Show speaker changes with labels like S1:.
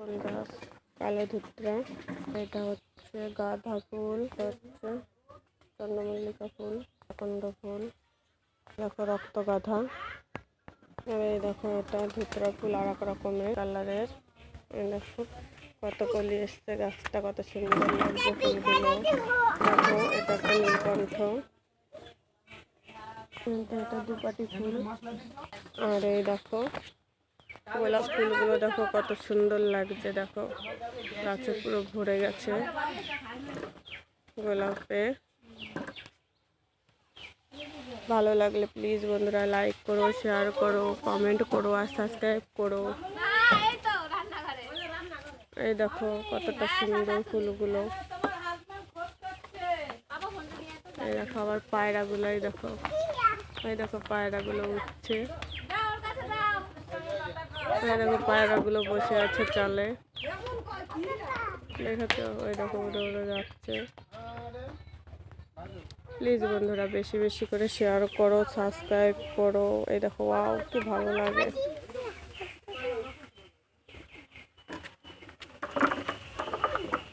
S1: ফুল গাছ কালো ধুতরা এটা হচ্ছে গাঁদা ফুল হচ্ছে চন্দ্রমল্লিকা ফুল, আকন্দ ফুল, দেখো রক্ত গাঁধা। এই দেখো এটা ধুতরা ফুল আর এক রকমের কালারের। দেখো কত কলি এসছে, গাছটা কত সুন্দর লাগছে ফুলগুলো। দেখো, এটা একটা নীলকণ্ঠ। এটা দুপাটি ফুল। আর এই দেখো গোলাপ ফুলগুলো দেখো, কত সুন্দর লাগছে, দেখো। গাছে পুরো ভরে গেছে গোলাপে। ভালো লাগলে প্লিজ বন্ধুরা লাইক করো শেয়ার করো কমেন্ট করো আর সাবস্ক্রাইব করো। এই দেখো, কতটা সুন্দর ফুলগুলো। এই দেখো, আবার পায়রাগুলো, এই দেখো। এই দেখো, পায়রাগুলো উঠছে। পায়রাগুলো বসে আছে চালে। দেখাচ্ছে ওই উড়ে যাচ্ছে প্লিজ বন্ধুরা, বেশি বেশি করে শেয়ার করো সাবস্ক্রাইব করো। এই দেখো ওয়াও কি ভালো লাগে।